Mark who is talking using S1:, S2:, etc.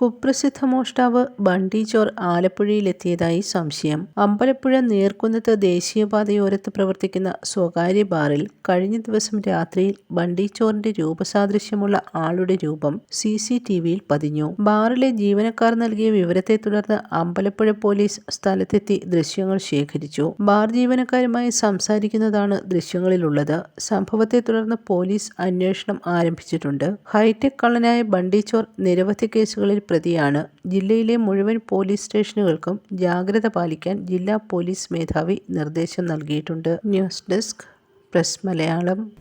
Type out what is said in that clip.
S1: കുപ്രസിദ്ധ മോഷ്ടാവ് ബണ്ടി ചോർ ആലപ്പുഴയിലെത്തിയതായി സംശയം. അമ്പലപ്പുഴ നീർക്കുന്നത്ത് ദേശീയപാതയോരത്ത് പ്രവർത്തിക്കുന്ന സ്വകാര്യ ബാറിൽ കഴിഞ്ഞ ദിവസം രാത്രിയിൽ ബണ്ടി ചോറിന്റെ രൂപസാദൃശ്യമുള്ള ആളുടെ രൂപം സി സി പതിഞ്ഞു. ബാറിലെ ജീവനക്കാർ നൽകിയ വിവരത്തെ തുടർന്ന് അമ്പലപ്പുഴ പോലീസ് സ്ഥലത്തെത്തി ദൃശ്യങ്ങൾ ശേഖരിച്ചു. ബാർ ജീവനക്കാരുമായി സംസാരിക്കുന്നതാണ് ദൃശ്യങ്ങളിലുള്ളത്. സംഭവത്തെ തുടർന്ന് പോലീസ് അന്വേഷണം ആരംഭിച്ചിട്ടുണ്ട്. ഹൈടെക് കള്ളനായ ബണ്ടി ചോർ നിരവധി കേസുകളിൽ പ്രതിയാണ്. ജില്ലയിലെ മുഴുവൻ പോലീസ് സ്റ്റേഷനുകൾക്കും ജാഗ്രത പാലിക്കാൻ ജില്ലാ പോലീസ് മേധാവി നിർദ്ദേശം നൽകിയിട്ടുണ്ട്.
S2: News desk press Malayalam.